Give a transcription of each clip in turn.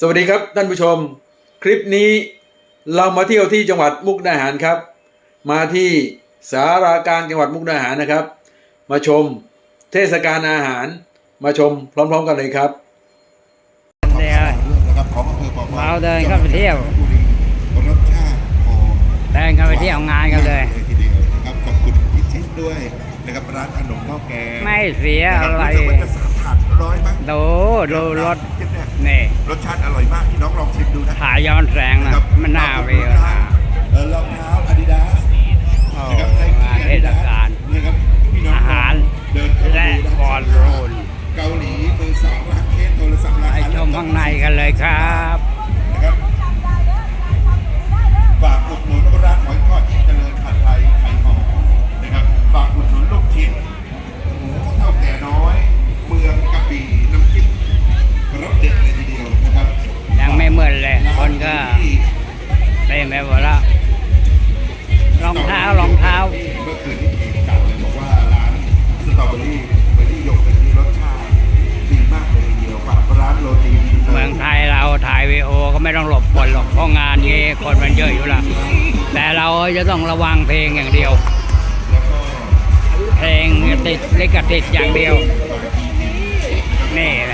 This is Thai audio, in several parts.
สวัสดีครับท่านผู้ชม คลิปนี้เรามาเที่ยวที่จังหวัดมุกดาหารครับ มาที่สารากลางจังหวัดมุกดาหารนะครับ มาชมเทศกาลอาหาร มาชมพร้อมๆกันเลยครับเดียวนะครับของอำเภอปอเราเดินเข้าไปเที่ยวบุรีรสชาติโอ้เดินเข้าไปเที่ยวงานกันเลยทีเดียวนะครับขอบคุณพิชิตด้วยนะครับร้านขนมข้าวแกงไม่เสียอะไร ร้อยมั้งดูดูรถชิมเนี่ยนี่รสชาติอร่อยมากพี่น้องลองชิมดูนะถ่ายย้อนแสงนะมันน่าเวียเออรองเท้าอาดิดาสโอ้นะครับงานเทศกาลนะครับพี่น้องอาหารเดินเข้าและดูนะบอลลูนเกาหลีมือสองร้านเคสโทรศัพท์ราไปคาชมข้างในกันเลยครับนะครับ คนก็เต็มไปหมดล้วรองเท้ารองเท้า เมื่อคืนนี้เองกล่าวเลยบอกว่าร้านสตรอเบอรี่เบอร์รี่โยกิร์ตที่รสชาติดีมากเลยทีเดียวฝากร้านโรตีเมืองไทยเราถ่ายวีโอก็ไม่ต้องหลบฝนหรอกเพราะงานนี้คนมันเยอะอยู่ละแต่เราจะต้องระวังเพลงอย่างเดียว เพลงติดลิขสิทธิ์อย่างเดียวนี่แหละ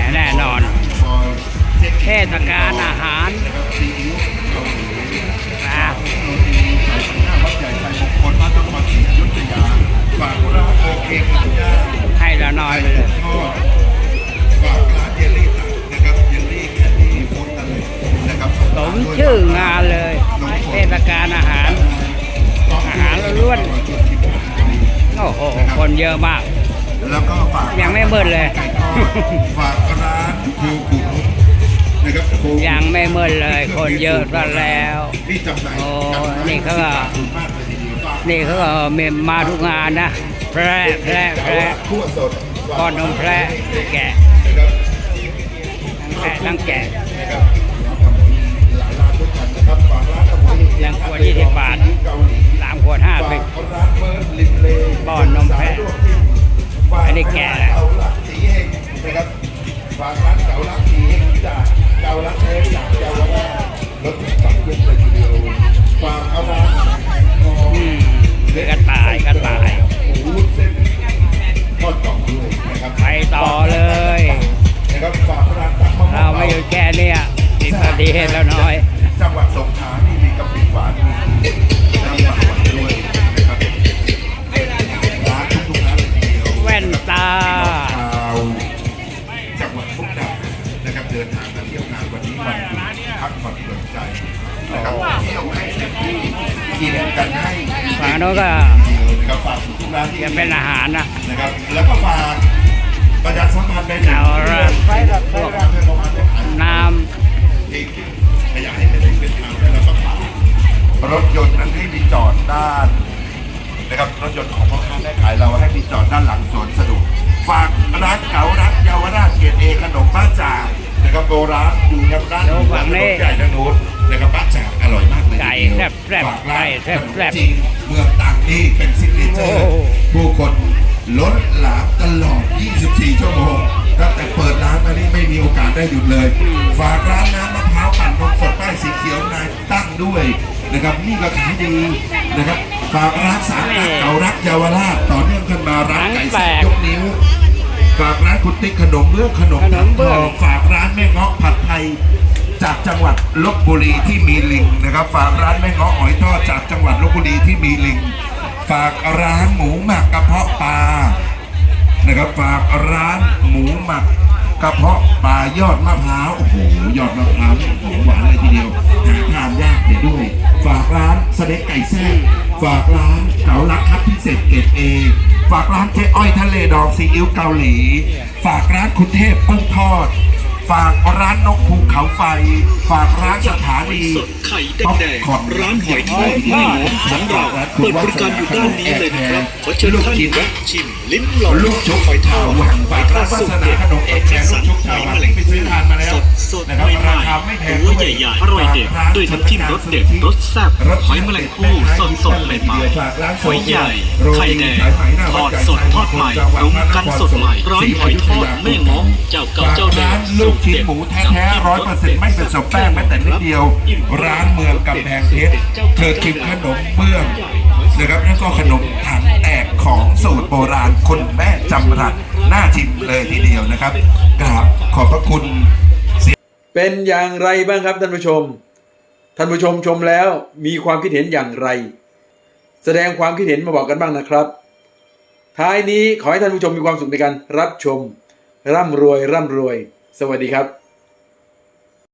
เทศกาลอาหารนะครละหน้าวัดใหญ่ไทยมงคลบ้านนครศรีอยุธยาฝากร้านโอเคครับย่างให้ละน้อยเลยสมชื่องานเลย เทศกาลอาหาร อาหารล้วน โอ้โห คนเยอะมาก แล้วก็ฝากยังไม่เบิดเลย ฝากร้านครูกุนะครับครู ยังไม่เมื่อเลยคนเยอะซะแล้วที่จำหน่ายโอ้กันี่เขาก็ขอบคุณมากเลยทีเดียวฝากนี่เขาก็มีมาทุกงานนะแพร่แพร่แพร่ทั่วสดก้อนนมแพร่แกะนะครับทั้งแพะทั้งแกะนะครับหลายร้านด้วยกันนะครับฝากร้านเอาไว้ยังขวด20บาทเกาหลีสามขวดห้าฝาสิบกร้านเมิร์ดลิมเลป้อนนมแพะ เห็นแล้วน้อย จังหวัดสงขลานี่มีกะปิหวานน้ำหวานด้วยนะครับร้านทุกๆร้านเลยทีเดียวแว่นตา ชาวจังหวัดมุกดาหารนะครับเดินทางมาเที่ยวงานวันนี้วันหยุดพักผ่อนหย่อนใจนะครับเที่ยวให้เต็มที่กินกันให้ฝั่งโน้นก็ ดียวนะครับฝากทุกร้านที่ จะเป็นอาหารนะ นะครับแล้วก็ฝากประชาสัมพันธ์ไปถึงเอาละพื่อประมาณได้ขายน้ที่ ครับโบราณอยู่ครับร้านอยู่หลังถนนใหญ่ด้านโน้นนะครับบ้าจ่างอร่อยมากเลยำไก่ทีเดียวแซ่บแซ่บฝากร้าไก่นแซ่บแซ่บจีนเมืองต่างนี่เป็นซิกเนเจอโอ้ร์โหผู้คนล้นหลามตลอด 24 ชั่วโมงตั้งแต่เปิดร้านมานี่ไม่มีโอกาสได้หยุดเลย ฝากร้านน้ำมะพร้าวปั่นนมสดป้ายสีเขียวนายตั้งด้วยนะครับนี่ก็ขายดีนะครับฝากร้านสามนักเก่ารักเยาวราชต่อเนื่องกันมาร้านไก่สับยกนิ้ว ฝากร้านคุณติ๊กขนมเบื้องขนมขนมเบื้ทององฝากร้านแม่เงาะผัดไทย จากจังหวัดลบบุรีที่มีลิงนะครับ ฝากร้านแม่เงาะหอยทอดจากจังหวัดลบบุรีที่มีลิง ฝากร้านหมูหมักกระเพาะปลานะครับฝากร้านหมูหมักกระเพาะปลายอดมะพร้าวโอ้โหยอดมะพร้าวนี่หอมหวานเลยทีเดียวหาทานยากเดี๋ยวด้วยฝากร้าน สเต็กไก่แซ่บฝากร้านเก๋าลักคัดพิเศษเกรดเอฝากร้านเจ๊อ้อยทะเลดองซีอิ๊วเกาหลี ฝากร้านคุณเทพกุ้งทอด ฝากร้านนกภูเขาไฟ ฝากร้านสถานีสดไข่แดงๆร้านหอยทอดแม่หมอของเราเปิดบริการอยู่ด้านนี้เลยนะครับขอเชิญท่านแวะชิมลิ้มลองลูกชุบหอยทอดหวังหอยทอดสูตรเด็ดขนมเอกคัดสรรลูกชุบหอยชาวแมลงไปซื้อทานมาแล้วสดสดนะครับใหม่ราคาไม่แพงๆตัวใหญ่ๆอร่อยเด็ดด้วยน้ำจิ้มรสเด็ดรสแซ่บหอยแมลงภู่สดสดๆใหม่ๆหอยใหญ่ไข่แดงทอดสดทอดใหม่ปรุงกันสดใหม่ร้านหอยทอดแม่ง้อเจ้าเก่าเจ้าเดิมสูตรชิ้นหมูแท้ๆร้อยเปอร์เซ็นต์ไม่ผสมแป้งแม้แต่นิดเดียว ร้านเมืองกำแพงเพชรเธอชิมขนมเบื้องนะครับแล้วก็ขนมถังแตกของสูตรโบราณคุณแม่จำรัดน่าชิมเลยทีเดียวนะครับกราบขอบพระคุณเป็นอย่างไรบ้างครับท่านผู้ชม ท่านผู้ชมชมแล้วมีความคิดเห็นอย่างไร แสดงความคิดเห็นมาบอกกันบ้างนะครับ ท้ายนี้ขอให้ท่านผู้ชมมีความสุขในการรับชม ร่ำรวยร่ำรวย สวัสดีครับ